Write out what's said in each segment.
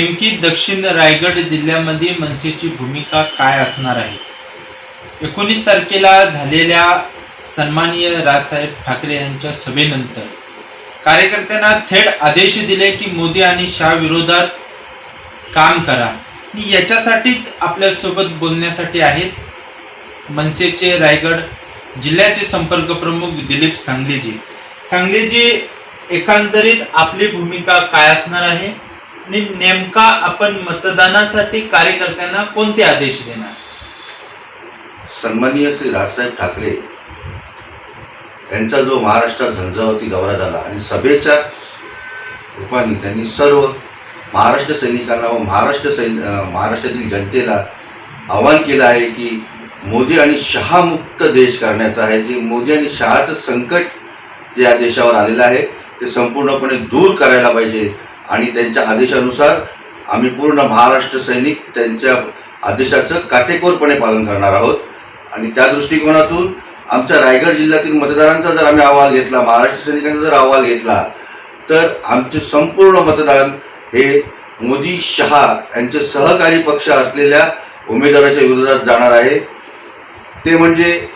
नेमकी दक्षिण रायगड जिल्ह्यामध्ये मनसेची भूमिका काय असणार आहे? एकोणीस तारखेला झालेल्या सन्माननीय राजसाहेब ठाकरे यांच्या सभेनंतर कार्यकर्त्यांना थेट आदेश दिले की मोदी आणि शाह विरोधात काम करा. याच्यासाठीच आपल्यासोबत बोलण्यासाठी आहेत मनसेचे रायगड जिल्ह्याचे संपर्क प्रमुख दिलीप सांगलीजी. सांगलीजी एकंदरीत आपली भूमिका काय असणार आहे? आणि नेमका आपण मतदानासाठी कार्यकर्त्यांना कोणते आदेश देणार? सन्माननीय श्री राजसाहेब ठाकरे यांचा जो महाराष्ट्रात झंझावती दौरा झाला आणि सभेच्या रूपाने त्यांनी सर्व महाराष्ट्र सैनिकांना व महाराष्ट्र सैन महाराष्ट्रातील जनतेला आवाहन केलं आहे की मोदी आणि शहामुक्त देश करण्याचा आहे जे मोदी आणि शहाचं संकट जे या देशावर आलेलं आहे ते संपूर्णपणे दूर करायला पाहिजे. आणि त्यांच्या आदेशानुसार आम्ही पूर्ण महाराष्ट्र सैनिक त्यांच्या आदेशाचं काटेकोरपणे पालन करणार आहोत. आणि त्या दृष्टिकोनातून आमच्या रायगड जिल्ह्यातील मतदारांचा जर आम्ही अहवाल घेतला महाराष्ट्र सैनिकांचा जर अहवाल घेतला तर आमचे संपूर्ण मतदान हे मोदी शहा यांचे सहकारी पक्ष असलेल्या उमेदवाराच्या विरोधात जाणार आहे. ते म्हणजे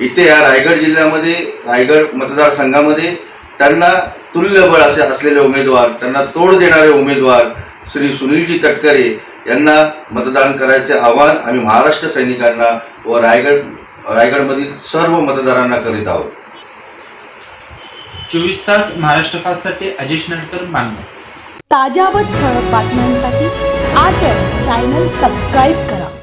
इथे या रायगड जिल्ह्यामध्ये रायगड मतदारसंघामध्ये त्यांना तुल्यबळ असे असलेले उमेदवार त्यांना तोड देणारे उमेदवार श्री सुनीलजी तटकरे यांना मतदान करायचे आवाहन आम्ही महाराष्ट्र सैनिकांना व रायगड रायगडमधील सर्व मतदारांना करीत आहोत. चोवीस तास महाराष्ट्र फास्टसाठी अजेश नडकर मानगाव ताज्या व ठळक बातम्यांसाठी आजच चॅनल सबस्क्राईब करा.